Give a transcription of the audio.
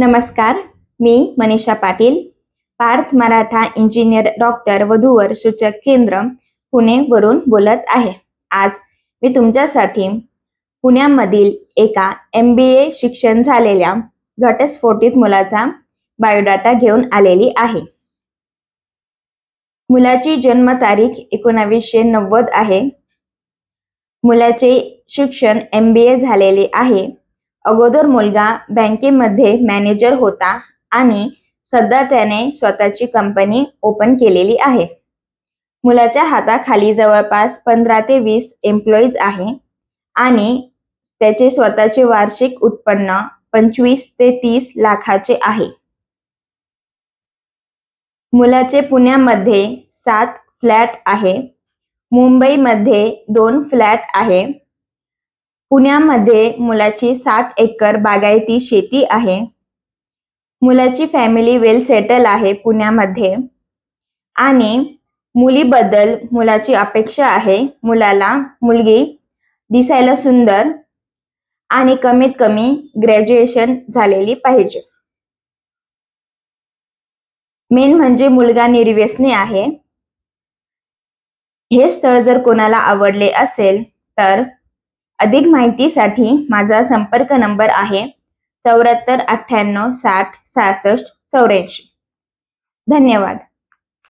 नमस्कार मी Manisha Patil Parth Maratha engineer doctor वधूवर सूचक केंद्र पुणे वरून बोलत आहे. आज मी तुमच्यासाठी पुण्यामधील एका एम बी ए शिक्षण झालेल्या घटस्फोटित मुलाचा बायोडाटा घेऊन आलेली आहे. मुलाची जन्मतारीख एकोणावीसशे नव्वद आहे. मुलाचे शिक्षण एम बी ए झालेले आहे. अगोदर मुलगा बँकेमध्ये मॅनेजर होता आणि सध्या त्याने स्वतःची कंपनी ओपन केलेली आहे. मुलाच्या हाताखाली जवळपास पंधरा ते वीस एम्प्लॉईज आहे आणि त्याचे स्वतःचे वार्षिक उत्पन्न पंचवीस ते तीस लाखाचे आहे. मुलाचे पुण्यामध्ये सात फ्लॅट आहे. मुंबईमध्ये दोन फ्लॅट आहे. पुण्यामध्ये मुलाची सात एकर बागायती शेती आहे. मुलाची फॅमिली वेल सेटल आहे पुण्यामध्ये. आणि मुलीबद्दल मुलाची अपेक्षा आहे. मुलाला मुलगी दिसायला सुंदर आणि कमीत कमी ग्रॅज्युएशन झालेली पाहिजे. मेन म्हणजे मुलगा निर्व्यसनी आहे. हे स्थळ जर कोणाला आवडले असेल तर अधिक माहितीसाठी माझा संपर्क नंबर आहे चौऱ्याहत्तर अठ्ठ्याण्णव साठ सहासष्ट चौऱ्याऐंशी. धन्यवाद.